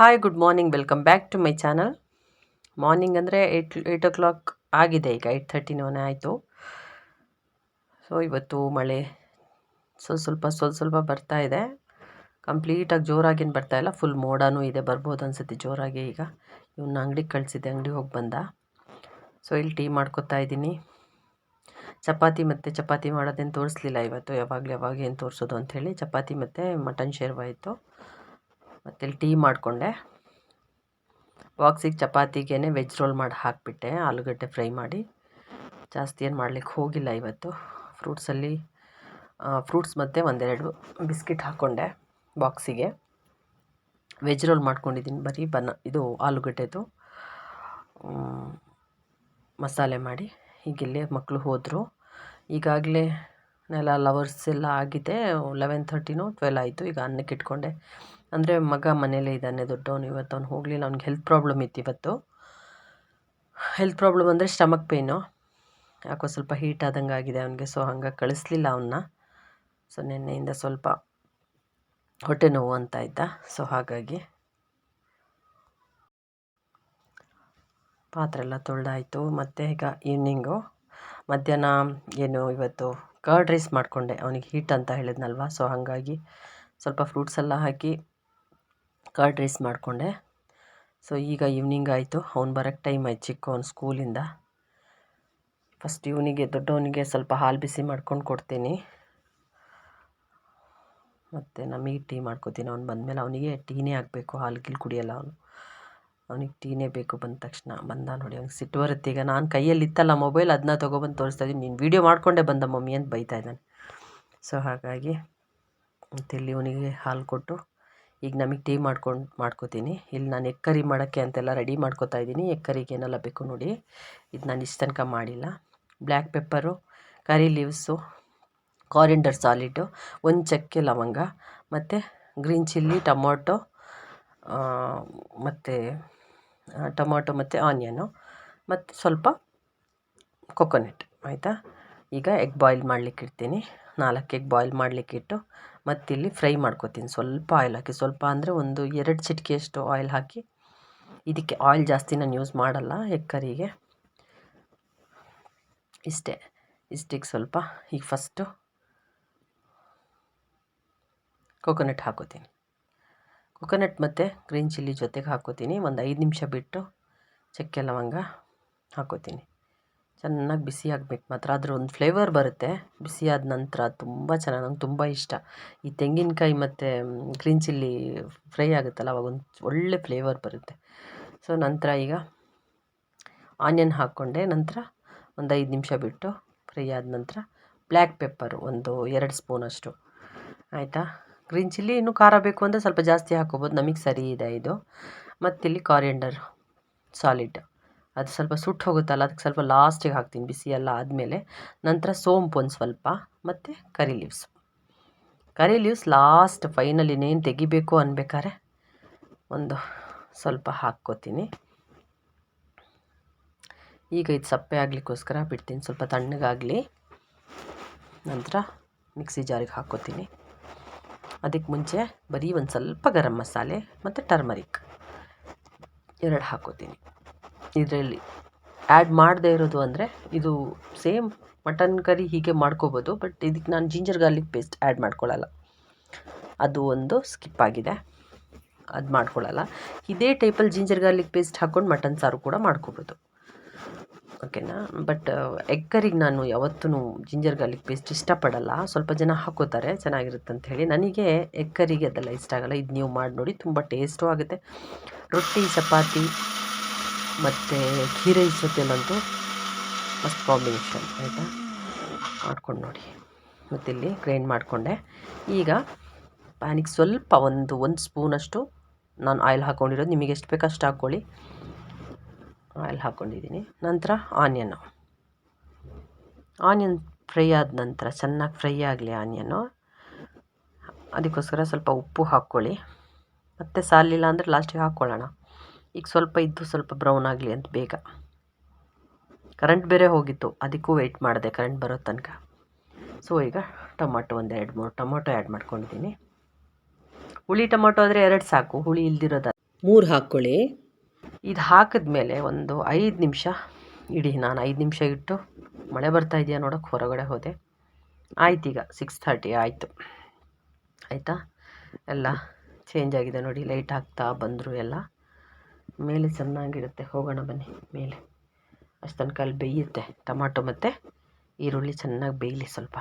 Hi good morning welcome back to my channel morning ಅಂದರೆ eight eight o'clock ಆಗಿದೆ ಈಗ eight ಥರ್ಟಿನೇ ಆಯಿತು. So ಇವತ್ತು ಮಳೆ ಸ್ವಲ್ಪ ಸ್ವಲ್ಪ ಸ್ವಲ್ಪ ಸ್ವಲ್ಪ ಬರ್ತಾ ಇದೆ. ಕಂಪ್ಲೀಟಾಗಿ ಜೋರಾಗೇನು ಬರ್ತಾ ಇಲ್ಲ. ಫುಲ್ ಮೋಡನೂ ಇದೆ, ಬರ್ಬೋದು ಅನ್ಸುತ್ತೆ ಜೋರಾಗಿ ಈಗ. ಇವನ್ನ ಅಂಗಡಿಗೆ ಕಳಿಸಿದ್ದೆ ಅಂಗಡಿಗೆ ಹೋಗಿ ಬಂದ. ಸೊ ಇಲ್ಲಿ ಟೀ ಮಾಡ್ಕೊತಾ ಇದ್ದೀನಿ. ಚಪಾತಿ ಮತ್ತು ಚಪಾತಿ ಮಾಡೋದೇನು ತೋರಿಸ್ಲಿಲ್ಲ ಇವತ್ತು. ಯಾವಾಗಲೂ ಯಾವಾಗ ಏನು ತೋರಿಸೋದು ಅಂಥೇಳಿ ಚಪಾತಿ ಮತ್ತು ಮಟನ್ ಶೇರ್ವ ಇತ್ತು ಮತ್ತು ಇಲ್ಲಿ ಟೀ ಮಾಡಿಕೊಂಡೆ. ಬಾಕ್ಸಿಗೆ ಚಪಾತಿಗೆ ವೆಜ್ ರೋಲ್ ಮಾಡಿ ಹಾಕಿಬಿಟ್ಟೆ, ಆಲೂಗಡ್ಡೆ ಫ್ರೈ ಮಾಡಿ. ಜಾಸ್ತಿ ಏನು ಮಾಡಲಿಕ್ಕೆ ಹೋಗಿಲ್ಲ ಇವತ್ತು. ಫ್ರೂಟ್ಸಲ್ಲಿ ಫ್ರೂಟ್ಸ್ ಮತ್ತು ಒಂದೆರಡು ಬಿಸ್ಕಿಟ್ ಹಾಕ್ಕೊಂಡೆ ಬಾಕ್ಸಿಗೆ. ವೆಜ್ ರೋಲ್ ಮಾಡ್ಕೊಂಡಿದ್ದೀನಿ ಬರೀ ಬನ್ನ ಇದು ಆಲೂಗಡ್ಡೆದು. ಮಸಾಲೆ ಮಾಡಿ. ಹೀಗಿಲ್ಲೇ ಮಕ್ಕಳು ಹೋದರು. ಈಗಾಗಲೇ ನೆಲ ಲವರ್ಸ್ ಎಲ್ಲ ಆಗಿದೆ. ಲೆವೆನ್ ಥರ್ಟಿನೂ ಟ್ವೆಲ್ ಆಯಿತು. ಈಗ ಅನ್ನಕ್ಕೆ ಇಟ್ಕೊಂಡೆ. ಅಂದರೆ ಮಗ ಮನೇಲೇ ಇದ್ದಾನೆ, ದೊಡ್ಡವನು ಇವತ್ತು, ಅವ್ನು ಹೋಗಲಿಲ್ಲ, ಅವ್ನಿಗೆ ಹೆಲ್ತ್ ಪ್ರಾಬ್ಲಮ್ ಇತ್ತು ಇವತ್ತು. ಹೆಲ್ತ್ ಪ್ರಾಬ್ಲಮ್ ಅಂದರೆ ಸ್ಟಮಕ್ ಪೇಯ್ನು ಯಾಕೋ ಸ್ವಲ್ಪ ಹೀಟ್ ಆದಂಗೆ ಆಗಿದೆ ಅವನಿಗೆ ಸೊ ಹಂಗಾಗಿ ಕಳಿಸ್ಲಿಲ್ಲ ಅವನ್ನ ಸೊ ನಿನ್ನೆಯಿಂದ ಸ್ವಲ್ಪ ಹೊಟ್ಟೆ ನೋವು ಅಂತ ಇದ್ದ ಸೊ ಹಾಗಾಗಿ. ಪಾತ್ರೆ ಎಲ್ಲ ತೊಳೆದಾಯಿತು, ಮತ್ತು ಈಗ ಈವ್ನಿಂಗು ಮಧ್ಯಾಹ್ನ ಏನು ಇವತ್ತು ಕರ್ಡ್ ರೈಸ್ ಮಾಡಿಕೊಂಡೆ, ಅವನಿಗೆ ಹೀಟ್ ಅಂತ ಹೇಳಿದ್ನಲ್ವ ಸೊ ಹಾಗಾಗಿ ಸ್ವಲ್ಪ ಫ್ರೂಟ್ಸ್ ಎಲ್ಲ ಹಾಕಿ ಕರ್ಡ್ ರೈಸ್ ಮಾಡಿಕೊಂಡೆ. ಸೊ ಈಗ ಈವ್ನಿಂಗ್ ಆಯಿತು. ಅವ್ನು ಬರೋಕ್ಕೆ ಟೈಮ್ ಆಯ್ತು ಚಿಕ್ಕವ್ನು ಸ್ಕೂಲಿಂದ ಫಸ್ಟ್ ಇವನಿಗೆ, ದೊಡ್ಡವನಿಗೆ ಸ್ವಲ್ಪ ಹಾಲು ಬಿಸಿ ಮಾಡ್ಕೊಂಡು ಕೊಡ್ತೀನಿ. ಮತ್ತು ನಮಗೆ ಟೀ ಮಾಡ್ಕೋತೀನಿ. ಅವ್ನು ಬಂದಮೇಲೆ ಅವನಿಗೆ ಟೀನೇ ಆಗಬೇಕು ಹಾಲು ಗಿಲ್ ಕುಡಿಯಲ್ಲ ಅವನು. ಅವನಿಗೆ ಟೀನೇ ಬೇಕು ಬಂದ ತಕ್ಷಣ. ಬಂದ ನೋಡಿ ಅವ್ನಿಗೆ ಸಿಟ್ಟು ಬರುತ್ತೆ. ಈಗ ನಾನು ಕೈಯಲ್ಲಿ ಇತ್ತಲ್ಲ ಮೊಬೈಲ್ ಅದನ್ನ ತೊಗೊಬಂದು ತೋರಿಸ್ತಾ ಇದ್ದೀನಿ. ನೀನು ವೀಡಿಯೋ ಮಾಡಿಕೊಂಡೇ ಬಂದ ಮಮ್ಮಿ ಅಂತ ಬೈತಾ ಇದ್ದಾನೆ. ಸೊ ಹಾಗಾಗಿ ಮತ್ತೆ ಇಲ್ಲಿ ಇವನಿಗೆ ಹಾಲು ಕೊಟ್ಟು ಈಗ ನಮಗೆ ಟೀ ಮಾಡ್ಕೊಂಡು, ಮಾಡ್ಕೋತೀನಿ. ಇಲ್ಲಿ ನಾನು ಎಗ್ ಕರಿ ಮಾಡೋಕ್ಕೆ ಅಂತೆಲ್ಲ ರೆಡಿ ಮಾಡ್ಕೋತಾ ಇದ್ದೀನಿ. ಎಗ್ ಕರಿಗೆ ಏನೆಲ್ಲ ಬೇಕು ನೋಡಿ. ಇದು ನಾನು ಇಷ್ಟು ತನಕ ಮಾಡಿಲ್ಲ. Black pepper curry leaves coriander solid ಒಂದು ಚಕ್ಕೆ ಲವಂಗ, ಮತ್ತು ಗ್ರೀನ್ ಚಿಲ್ಲಿ ಟೊಮೊಟೊ ಮತ್ತು ಟೊಮೊಟೊ ಮತ್ತು ಆನಿಯನು ಮತ್ತು ಸ್ವಲ್ಪ ಕೊಕೊನೆಟ್ ಆಯಿತಾ? ಈಗ ಎಗ್ ಬಾಯ್ಲ್ ಮಾಡಲಿಕ್ಕಿಡ್ತೀನಿ ನಾಲ್ಕು ಎಗ್ ಬಾಯ್ಲ್ ಮಾಡಲಿಕ್ಕಿಟ್ಟು ಮತ್ತಿಲ್ಲಿ ಫ್ರೈ ಮಾಡ್ಕೋತೀನಿ. ಸ್ವಲ್ಪ ಆಯಿಲ್ ಹಾಕಿ, ಸ್ವಲ್ಪ ಅಂದರೆ ಒಂದು ಎರಡು ಚಿಟಿಕೆಯಷ್ಟು ಆಯಿಲ್ ಹಾಕಿ, ಇದಕ್ಕೆ ಆಯಿಲ್ ಜಾಸ್ತಿ ನಾನು ಯೂಸ್ ಮಾಡಲ್ಲ ಎಗ್ ಕರಿಗೆ ಇಷ್ಟೇ ಇಷ್ಟಿಗೆ ಸ್ವಲ್ಪ, ಈಗ ಫಸ್ಟು ಕೊಕೊನಟ್ ಹಾಕೋತೀನಿ. ಕೊಕೊನಟ್ ಮತ್ತು ಗ್ರೀನ್ ಚಿಲ್ಲಿ ಜೊತೆಗೆ ಹಾಕೋತೀನಿ. ಒಂದು ಐದು ನಿಮಿಷ ಬಿಟ್ಟು ಚಕ್ಕೆ ಲವಂಗ ಹಾಕೋತೀನಿ. ಚೆನ್ನಾಗಿ ಬಿಸಿ ಆಗ್ಬೇಕು. ಮಾತ್ರ ಅದ್ರ ಒಂದು ಫ್ಲೇವರ್ ಬರುತ್ತೆ. ಬಿಸಿ ಆದ ನಂತರ ತುಂಬ ಚೆನ್ನಾಗಿ, ನಂಗೆ ತುಂಬ ಇಷ್ಟ. ಈ ತೆಂಗಿನಕಾಯಿ ಮತ್ತು ಗ್ರೀನ್ ಚಿಲ್ಲಿ ಫ್ರೈ ಆಗುತ್ತಲ್ಲ, ಅವಾಗ ಒಂದು ಒಳ್ಳೆ ಫ್ಲೇವರ್ ಬರುತ್ತೆ. ಸೊ ನಂತರ ಈಗ ಆನಿಯನ್ ಹಾಕ್ಕೊಂಡೆ ನಂತರ ಒಂದು ಐದು ನಿಮಿಷ ಬಿಟ್ಟು ಫ್ರೈ ಆದ ನಂತರ ಬ್ಲ್ಯಾಕ್ ಪೆಪ್ಪರು ಒಂದು ಎರಡು ಸ್ಪೂನಷ್ಟು ಆಯಿತಾ? ಗ್ರೀನ್ ಚಿಲ್ಲಿ ಇನ್ನೂ ಖಾರ ಬೇಕು ಅಂದರೆ ಸ್ವಲ್ಪ ಜಾಸ್ತಿ ಹಾಕ್ಕೋಬೋದು ನಮಗೆ ಸರಿ ಇದೆ ಇದು. ಮತ್ತಿಲ್ಲಿ ಕಾರಿಯಂಡರ್ ಸಾಲಿಡ್ ಅದು ಸ್ವಲ್ಪ ಸುಟ್ಟು ಹೋಗುತ್ತಲ್ಲ, ಅದಕ್ಕೆ ಸ್ವಲ್ಪ ಲಾಸ್ಟಿಗೆ ಹಾಕ್ತೀನಿ ಬಿಸಿ ಎಲ್ಲ ಆದಮೇಲೆ. ನಂತರ ಸೋಂಪು ಒಂದು ಸ್ವಲ್ಪ, ಮತ್ತು curry leaves curry leaves last final ಇನ್ನೇನು ತೆಗಿಬೇಕು ಅನ್ಬೇಕಾದ್ರೆ ಒಂದು ಸ್ವಲ್ಪ ಹಾಕ್ಕೋತೀನಿ. ಈಗ ಇದು ಸಪ್ಪೆ ಆಗಲಿಕ್ಕೋಸ್ಕರ ಬಿಡ್ತೀನಿ, ಸ್ವಲ್ಪ ತಣ್ಣಗಾಗಲಿ. ನಂತರ ಮಿಕ್ಸಿ ಜಾರಿಗೆ ಹಾಕ್ಕೋತೀನಿ. ಅದಕ್ಕೆ ಮುಂಚೆ ಬರೀ ಒಂದು ಸ್ವಲ್ಪ ಗರಂ ಮಸಾಲೆ ಮತ್ತು ಟರ್ಮರಿಕ್ ಎರಡು ಹಾಕ್ಕೋತೀನಿ. ಇದರಲ್ಲಿ ಆ್ಯಡ್ ಮಾಡದೇ ಇರೋದು ಅಂದರೆ ಇದು ಸೇಮ್ ಮಟನ್ ಕರಿ ಹೀಗೆ ಮಾಡ್ಕೋಬೋದು ಬಟ್ ಇದಕ್ಕೆ ನಾನು ಜಿಂಜರ್ ಗಾರ್ಲಿಕ್ ಪೇಸ್ಟ್ ಆ್ಯಡ್ ಮಾಡ್ಕೊಳ್ಳಲ್ಲ ಅದು ಒಂದು ಸ್ಕಿಪ್ ಆಗಿದೆ. ಅದು ಮಾಡ್ಕೊಳ್ಳಲ್ಲ ಇದೇ ಟೈಪಲ್ಲಿ ಜಿಂಜರ್ ಗಾರ್ಲಿಕ್ ಪೇಸ್ಟ್ ಹಾಕ್ಕೊಂಡು ಮಟನ್ ಸಾರು ಕೂಡ ಮಾಡ್ಕೋಬೋದು. ಓಕೆನಾ ಬಟ್ ಎಗ್ ಕರಿಗೆ ನಾನು ಯಾವತ್ತೂ ಜಿಂಜರ್ ಗಾರ್ಲಿಕ್ ಪೇಸ್ಟ್ ಇಷ್ಟಪಡಲ್ಲ. ಸ್ವಲ್ಪ ಜನ ಹಾಕೋತಾರೆ, ಚೆನ್ನಾಗಿರುತ್ತೆ ಅಂತ ಹೇಳಿ. ನನಗೆ ಎಗ್ ಕರಿಗೆ ಅದೆಲ್ಲ ಇಷ್ಟ ಆಗಲ್ಲ. ಇದು ನೀವು ಮಾಡಿ ನೋಡಿ, ತುಂಬ ಟೇಸ್ಟು ಆಗುತ್ತೆ. ರೊಟ್ಟಿ, ಚಪಾತಿ ಮತ್ತು ಘೀ ರೈಸ್ ಜೊತೆಲಂತೂ ಮಸ್ತ್ ಕಾಂಬಿನೇಷನ್ ಆಯಿತಾ? ಮಾಡ್ಕೊಂಡು ನೋಡಿ. ಮತ್ತಿಲ್ಲಿ ಗ್ರೈಂಡ್ ಮಾಡಿಕೊಂಡೆ. ಈಗ ಪ್ಯಾನಿಗೆ ಸ್ವಲ್ಪ ಒಂದು ಒಂದು ಸ್ಪೂನಷ್ಟು ನಾನು ಆಯಿಲ್ ಹಾಕ್ಕೊಂಡಿರೋದು ನಿಮಗೆ ಎಷ್ಟು ಬೇಕು ಅಷ್ಟು ಹಾಕ್ಕೊಳ್ಳಿ. ಆಯಿಲ್ ಹಾಕ್ಕೊಂಡಿದ್ದೀನಿ ನಂತರ ಆನಿಯನ್ನು ಆನಿಯನ್ ಫ್ರೈ ಆದ ನಂತರ, ಚೆನ್ನಾಗಿ ಫ್ರೈ ಆಗಲಿ ಆನಿಯನ್ನು ಅದಕ್ಕೋಸ್ಕರ ಸ್ವಲ್ಪ ಉಪ್ಪು ಹಾಕ್ಕೊಳ್ಳಿ. ಮತ್ತು ಸಾಲಿಲ್ಲ ಅಂದರೆ ಲಾಸ್ಟಿಗೆ ಹಾಕ್ಕೊಳ್ಳೋಣ. ಈಗ ಸ್ವಲ್ಪ ಇದ್ದು ಸ್ವಲ್ಪ ಬ್ರೌನ್ ಆಗಲಿ ಅಂತ ಬೇಗ. ಕರೆಂಟ್ ಬೇರೆ ಹೋಗಿತ್ತು ಅದಕ್ಕೂ ವೆಯ್ಟ್ ಮಾಡಿದೆ ಕರೆಂಟ್ ಬರೋ ತನಕ. ಸೊ ಈಗ ಟೊಮಾಟೊ ಒಂದು ಎರಡು ಮೂರು ಟೊಮೊಟೊ ಆ್ಯಡ್ ಮಾಡ್ಕೊಂಡಿದ್ದೀನಿ ಹುಳಿ ಟೊಮೊಟೊ ಆದರೆ ಎರಡು ಸಾಕು ಹುಳಿ ಇಲ್ದಿರೋದ. ಮೂರು ಹಾಕ್ಕೊಳ್ಳಿ. ಇದು ಹಾಕಿದ್ಮೇಲೆ ಒಂದು ಐದು ನಿಮಿಷ ಇಡಿ ನಾನು ಐದು ನಿಮಿಷ ಇಟ್ಟು ಮಳೆ ಬರ್ತಾ ಇದೆಯಾ ನೋಡೋಕೆ ಹೊರಗಡೆ ಹೋದೆ. ಆಯ್ತು ಈಗ ಸಿಕ್ಸ್ ಥರ್ಟಿ ಆಯಿತು. ಆಯಿತಾ? ಎಲ್ಲ ಚೇಂಜ್ ಆಗಿದೆ ನೋಡಿ ಲೈಟ್ ಹಾಕ್ತಾ ಬಂದರು ಎಲ್ಲ. ಮೇಲೆ ಚೆನ್ನಾಗಿರುತ್ತೆ. ಹೋಗೋಣ ಬನ್ನಿ ಮೇಲೆ. ಅಷ್ಟು ತನಕ ಅಲ್ಲಿ ಬೇಯುತ್ತೆ. ಟೊಮಾಟೊ ಮತ್ತು ಈರುಳ್ಳಿ ಚೆನ್ನಾಗಿ ಬೇಯಲಿ ಸ್ವಲ್ಪ.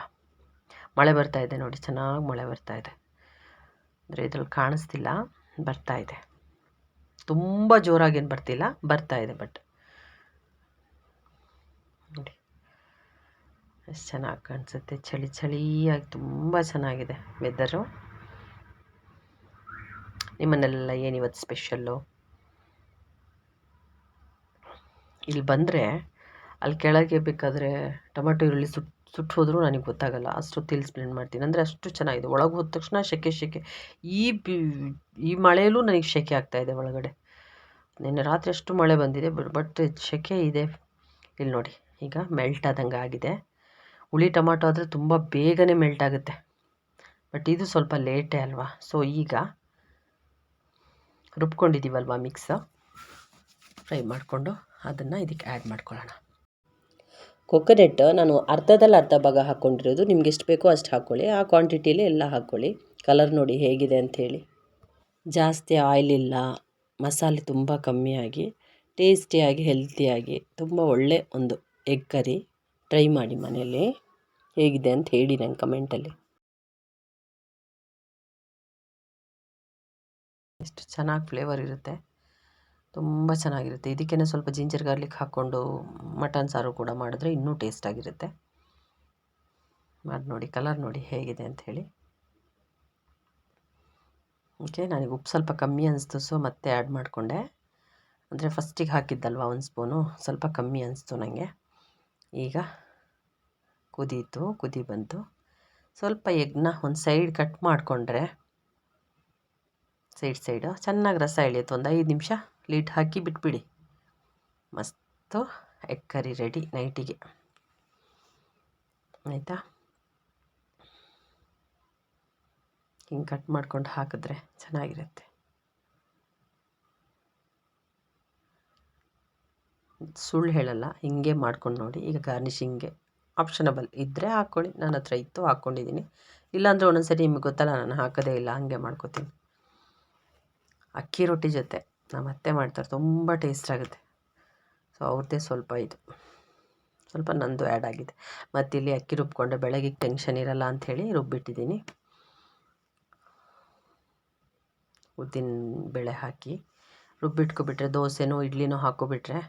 ಮಳೆ ಬರ್ತಾ ಇದೆ ನೋಡಿ, ಚೆನ್ನಾಗಿ ಮಳೆ ಬರ್ತಾ ಇದೆ. ಅಂದರೆ ಇದ್ರಲ್ಲಿ ಕಾಣಿಸ್ತಿಲ್ಲ, ಬರ್ತಾ ಇದೆ. ತುಂಬ ಜೋರಾಗೇನು ಬರ್ತಿಲ್ಲ, ಬರ್ತಾ ಇದೆ ಬಟ್ ನೋಡಿ. ಎಷ್ಟು ಚೆನ್ನಾಗಿ ಕಾಣಿಸುತ್ತೆ. ಚಳಿ ಚಳಿಯಾಗಿ ತುಂಬ ಚೆನ್ನಾಗಿದೆ ವೆದರು ನಿಮ್ಮನ್ನೆಲ್ಲ ಏನಿವತ್ತು ಸ್ಪೆಷಲ್ಲು ಇಲ್ಲಿ ಬಂದರೆ ಅಲ್ಲಿ ಕೆಳಗೆ ಬೇಕಾದರೆ ಟೊಮೆಟೊ, ಈರುಳ್ಳಿ ಸುಟ್ಟು ಸುಟ್ಟು ಹೋದರೂ ನನಗೆ ಗೊತ್ತಾಗಲ್ಲ. ಅಷ್ಟು ತಿಳಿ ಸ್ಪ್ಲೆಂಡ್ ಮಾಡ್ತೀನಿ. ಅಂದರೆ ಅಷ್ಟು ಚೆನ್ನಾಗಿದೆ. ಒಳಗೆ ಹೋದ ತಕ್ಷಣ ಸೆಕೆ ಸೆಕೆ ಈ ಈ ಮಳೆಯಲ್ಲೂ ನನಗೆ ಸೆಕೆ ಆಗ್ತಾಯಿದೆ ಒಳಗಡೆ. ನಿನ್ನೆ ರಾತ್ರಿ ಅಷ್ಟು ಮಳೆ ಬಂದಿದೆ. ಬಟ್ ಸೆಕೆ ಇದೆ. ಇಲ್ಲಿ ನೋಡಿ, ಈಗ ಮೆಲ್ಟ್ ಆದಂಗೆ ಆಗಿದೆ. ಹುಳಿ, ಟೊಮಾಟೊ ಆದರೆ ತುಂಬ ಬೇಗನೆ ಮೆಲ್ಟ್ ಆಗುತ್ತೆ. ಬಟ್ ಇದು ಸ್ವಲ್ಪ ಲೇಟೇ ಅಲ್ವಾ? ಸೊ ಈಗ ರುಬ್ಕೊಂಡಿದ್ದೀವಲ್ವಾ ಮಿಕ್ಸ್ ಫ್ರೈ ಮಾಡಿಕೊಂಡು ಅದನ್ನು ಇದಕ್ಕೆ ಆ್ಯಡ್ ಮಾಡ್ಕೊಳ್ಳೋಣ. ಕೊಕೊನೆಟ್ ನಾನು ಅರ್ಧದಲ್ಲಿ ಅರ್ಧ ಭಾಗ ಹಾಕ್ಕೊಂಡಿರೋದು. ನಿಮ್ಗೆ ಎಷ್ಟು ಬೇಕೋ ಅಷ್ಟು ಹಾಕ್ಕೊಳ್ಳಿ ಆ ಕ್ವಾಂಟಿಟಿಲಿ ಎಲ್ಲ ಹಾಕ್ಕೊಳ್ಳಿ ಕಲರ್ ನೋಡಿ ಹೇಗಿದೆ ಅಂಥೇಳಿ ಜಾಸ್ತಿ ಆಯಿಲ್ ಇಲ್ಲ. ಮಸಾಲೆ ತುಂಬ ಕಮ್ಮಿಯಾಗಿ ಟೇಸ್ಟಿಯಾಗಿ ಹೆಲ್ತಿಯಾಗಿ ತುಂಬ ಒಳ್ಳೆ ಒಂದು ಎಗ್ ಕರಿ ಟ್ರೈ ಮಾಡಿ ಮನೆಯಲ್ಲಿ. ಹೇಗಿದೆ ಅಂತ ಹೇಳಿ ನಂಗೆ ಕಮೆಂಟಲ್ಲಿ ಎಷ್ಟು ಚೆನ್ನಾಗಿ ಫ್ಲೇವರ್ ಇರುತ್ತೆ. ತುಂಬ ಚೆನ್ನಾಗಿರುತ್ತೆ. ಇದಕ್ಕೇನೆ ಸ್ವಲ್ಪ ಜಿಂಜರ್ ಗಾರ್ಲಿಕ್ ಹಾಕ್ಕೊಂಡು ಮಟನ್ ಸಾರು ಕೂಡ ಮಾಡಿದ್ರೆ ಇನ್ನೂ ಟೇಸ್ಟಾಗಿರುತ್ತೆ ಮಾಡಿ ನೋಡಿ ಕಲರ್ ನೋಡಿ ಹೇಗಿದೆ ಅಂಥೇಳಿ ಓಕೆ, ನನಗೆ ಉಪ್ಪು ಸ್ವಲ್ಪ ಕಮ್ಮಿ ಅನಿಸ್ತು, ಸೊ ಮತ್ತೆ ಆ್ಯಡ್ ಮಾಡಿಕೊಂಡೆ. ಅಂದರೆ ಫಸ್ಟಿಗೆ ಹಾಕಿದ್ದಲ್ವ ಒಂದು ಸ್ಪೂನು, ಸ್ವಲ್ಪ ಕಮ್ಮಿ ಅನಿಸ್ತು ನನಗೆ ಈಗ ಕುದೀತು, ಕುದಿ ಬಂತು. ಸ್ವಲ್ಪ ಎಗ್ನ ಒಂದು ಸೈಡ್ ಕಟ್ ಮಾಡಿಕೊಂಡ್ರೆ, ಸೈಡ್ ಸೈಡು, ಚೆನ್ನಾಗಿ ರಸ ಎಳೆಯುತ್ತೆ, ಒಂದು ಐದು ನಿಮಿಷ. ಲೀಟ್ ಹಾಕಿ ಬಿಟ್ಬಿಡಿ. ಮಸ್ತು ಎಗ್ ಕರಿ ರೆಡಿ ನೈಟಿಗೆ. ಆಯಿತಾ? ಹಿಂಗೆ ಕಟ್ ಮಾಡ್ಕೊಂಡು ಹಾಕಿದ್ರೆ ಚೆನ್ನಾಗಿರುತ್ತೆ. ಸುಳ್ಳು ಹೇಳಲ್ಲ, ಹಿಂಗೆ ಮಾಡ್ಕೊಂಡು ನೋಡಿ. ಈಗ ಗಾರ್ನಿಷಿಂಗ್ಗೆ ಆಪ್ಷನಬಲ್ ಇದ್ದರೆ ಹಾಕ್ಕೊಳ್ಳಿ. ನನ್ನ ಹತ್ರ ಇತ್ತು ಹಾಕ್ಕೊಂಡಿದ್ದೀನಿ ಇಲ್ಲಾಂದರೆ ಒಂದೊಂದ್ಸರಿ ನಿಮಗೆ ಗೊತ್ತಲ್ಲ, ನಾನು ಹಾಕೋದೇ ಇಲ್ಲ, ಹಾಗೆ ಮಾಡ್ಕೋತೀನಿ. ಅಕ್ಕಿ ರೊಟ್ಟಿ ಜೊತೆ ನಮ್ಮ ಅತ್ತೆ ಮಾಡ್ತಾರೆ. ತುಂಬ ಟೇಸ್ಟ್ ಆಗುತ್ತೆ. ಸೊ ಅವ್ರದ್ದೇ ಸ್ವಲ್ಪ ಇದು. ಸ್ವಲ್ಪ ನಂದು ಆ್ಯಡ್ ಆಗಿದೆ. ಮತ್ತು ಇಲ್ಲಿ ಅಕ್ಕಿ ರುಬ್ಕೊಂಡೆ ಬೆಳಗ್ಗೆ ಟೆನ್ಷನ್ ಇರಲ್ಲ ಅಂಥೇಳಿ ರುಬ್ಬಿಟ್ಟಿದ್ದೀನಿ ಉದ್ದಿನ ಬೇಳೆ ಹಾಕಿ ರುಬ್ಬಿಟ್ಕೊಬಿಟ್ರೆ, ದೋಸೆನೋ ಇಡ್ಲಿನೋ ಹಾಕ್ಕೊಬಿಟ್ರೆ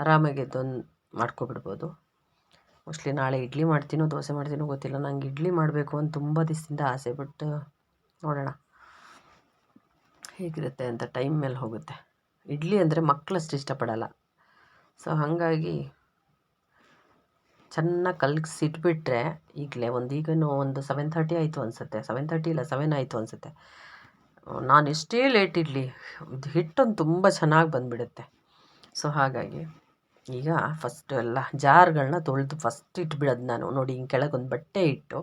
ಆರಾಮಾಗಿ ಇದೊಂದು ಮಾಡ್ಕೊಬಿಡ್ಬೋದು. ಮೋಸ್ಟ್ಲಿ ನಾಳೆ ಇಡ್ಲಿ ಮಾಡ್ತೀನೋ, ದೋಸೆ ಮಾಡ್ತೀನೋ ಗೊತ್ತಿಲ್ಲ. ನಂಗೆ ಇಡ್ಲಿ ಮಾಡಬೇಕು ಅಂತ ತುಂಬ ದಿವಸದಿಂದ ಆಸೆ ಬಟ್ ನೋಡೋಣ. ಹೇಗಿರುತ್ತೆ ಅಂತ ಟೈಮ್ ಮೇಲೆ ಹೋಗುತ್ತೆ. ಇಡ್ಲಿ ಅಂದರೆ ಮಕ್ಕಳಷ್ಟು ಇಷ್ಟಪಡಲ್ಲ. ಸೊ ಹಾಗಾಗಿ ಚೆನ್ನಾಗಿ ಕಲಗಿಸಿಟ್ಬಿಟ್ರೆ ಈಗಲೇ ಒಂದು ಈಗನೂ ಒಂದು ಸೆವೆನ್ ತರ್ಟಿ ಆಯಿತು ಅನಿಸುತ್ತೆ. ಸೆವೆನ್ ತರ್ಟಿ ಇಲ್ಲ ಸೆವೆನ್ ಆಯಿತು ಅನಿಸುತ್ತೆ. ನಾನು ಎಷ್ಟೇ ಲೇಟ್ ಇಡ್ಲಿ, ಇದು ಹಿಟ್ಟೊಂದು ತುಂಬ ಚೆನ್ನಾಗಿ ಬಂದುಬಿಡುತ್ತೆ. ಸೊ ಹಾಗಾಗಿ ಈಗ ಫಸ್ಟ್ ಎಲ್ಲ ಜಾರ್ಗಳನ್ನ ತೊಳೆದು ಫಸ್ಟ್ ಇಟ್ಬಿಡೋದು ನಾನು. ನೋಡಿ, ಹಿಂಗೆ ಕೆಳಗೆ ಒಂದು ಬಟ್ಟೆ ಇಟ್ಟು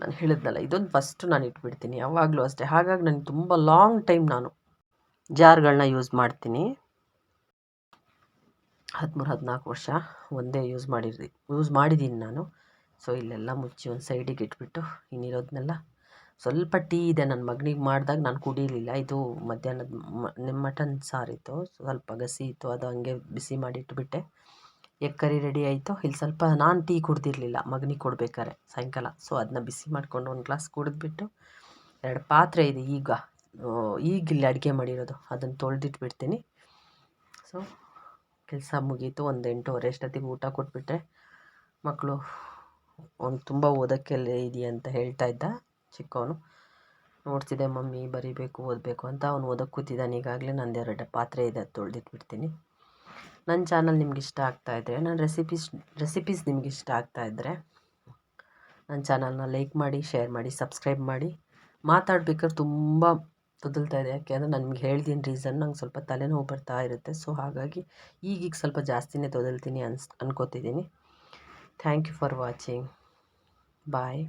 ನಾನು ಹೇಳಿದ್ನಲ್ಲ, ಇದೊಂದು ಫಸ್ಟ್ ನಾನು ಇಟ್ಬಿಡ್ತೀನಿ. ಯಾವಾಗಲೂ ಅಷ್ಟೇ. ಹಾಗಾಗಿ ನನಗೆ ತುಂಬ ಲಾಂಗ್ ಟೈಮ್ ನಾನು ಜಾರ್ಗಳನ್ನ ಯೂಸ್ ಮಾಡ್ತೀನಿ. ಹದಿಮೂರು, ಹದಿನಾಲ್ಕು ವರ್ಷ ಒಂದೇ ಯೂಸ್ ಮಾಡಿರಿ ಯೂಸ್ ಮಾಡಿದ್ದೀನಿ ನಾನು. ಸೊ ಇಲ್ಲೆಲ್ಲ ಮುಚ್ಚಿ ಒಂದು ಸೈಡಿಗೆ ಇಟ್ಬಿಟ್ಟು ಇನ್ನಿರೋದನ್ನೆಲ್ಲ ಸ್ವಲ್ಪ ಟೀ ಇದೆ ನನ್ನ ಮಗನಿಗೆ ಮಾಡಿದಾಗ ನಾನು ಕುಡಿಯಲಿಲ್ಲ ಇದು ಮಧ್ಯಾಹ್ನದ ಮಟನ್ ಸಾರಿತ್ತು ಸ್ವಲ್ಪ ಗಸಿ ಇತ್ತು. ಅದು ಹಂಗೆ ಬಿಸಿ ಮಾಡಿ ಇಟ್ಬಿಟ್ಟೆ. ಎಗ್ ಕರಿ ರೆಡಿ ಆಯಿತು. ಇಲ್ಲಿ ಸ್ವಲ್ಪ ನಾನು ಟೀ ಕುಡ್ದಿರಲಿಲ್ಲ. ಮಗನಿಗೆ ಕೊಡ್ಬೇಕಾದ್ರೆ ಸಾಯಂಕಾಲ. ಸೊ ಅದನ್ನ ಬಿಸಿ ಮಾಡಿಕೊಂಡು ಒಂದು ಗ್ಲಾಸ್ ಕುಡಿದ್ಬಿಟ್ಟು ಎರಡು ಪಾತ್ರೆ ಇದೆ ಈಗ. ಈಗ ಇಲ್ಲಿ ಅಡುಗೆ ಮಾಡಿರೋದು. ಅದನ್ನು ತೊಳೆದಿಟ್ಬಿಡ್ತೀನಿ. ಸೊ ಕೆಲಸ ಮುಗೀತು. ಒಂದು ಎಂಟೂವರೆ ಅಷ್ಟೊತ್ತಿಗೆ ಊಟ ಕೊಟ್ಬಿಟ್ರೆ ಮಕ್ಕಳು ಅವ್ನು ತುಂಬ ಓದೋಕ್ಕೆಲ್ಲ ಇದೆಯಾ ಅಂತ ಹೇಳ್ತಾ ಇದ್ದ ಚಿಕ್ಕವನು. ನೋಡ್ತಿದ್ದೆ, ಮಮ್ಮಿ ಬರೀಬೇಕು, ಓದಬೇಕು ಅಂತ. ಅವ್ನು ಓದೋಕ್ಕೆ ಕೂತಿದ್ದಾನೆ ಈಗಾಗಲೇ. ನಂದು ಎರಡು ಪಾತ್ರೆ ಇದೆ ತೊಳೆದಿಟ್ಬಿಡ್ತೀನಿ. ನನ್ನ ಚಾನಲ್ ನಿಮ್ಗೆ ಇಷ್ಟ ಆಗ್ತಾಯಿದ್ರೆ ನನ್ನ ರೆಸಿಪೀಸ್ ರೆಸಿಪೀಸ್ ನಿಮ್ಗೆ ಇಷ್ಟ ಆಗ್ತಾಯಿದ್ರೆ ನನ್ನ ಚಾನಲ್ನ ಲೈಕ್ ಮಾಡಿ, ಶೇರ್ ಮಾಡಿ, ಸಬ್ಸ್ಕ್ರೈಬ್ ಮಾಡಿ. ಮಾತಾಡ್ಬೇಕಾದ್ರೆ ತುಂಬ ತೊದಲ್ತಾ ಇದೆ. ಯಾಕೆ ಅಂದರೆ ನಾನು ನಿಮ್ಗೆ ಹೇಳ್ದಿನ ರೀಸನ್ ನಂಗೆ ಸ್ವಲ್ಪ ತಲೆನೋವು ಬರ್ತಾ ಇರುತ್ತೆ. ಸೊ ಹಾಗಾಗಿ ಈಗೀಗ ಸ್ವಲ್ಪ ಜಾಸ್ತಿನೇ ತೊದಲ್ತೀನಿ ಅನ್ಸ್, ಅನ್ಕೋತಿದ್ದೀನಿ. Thank you for watching. Bye.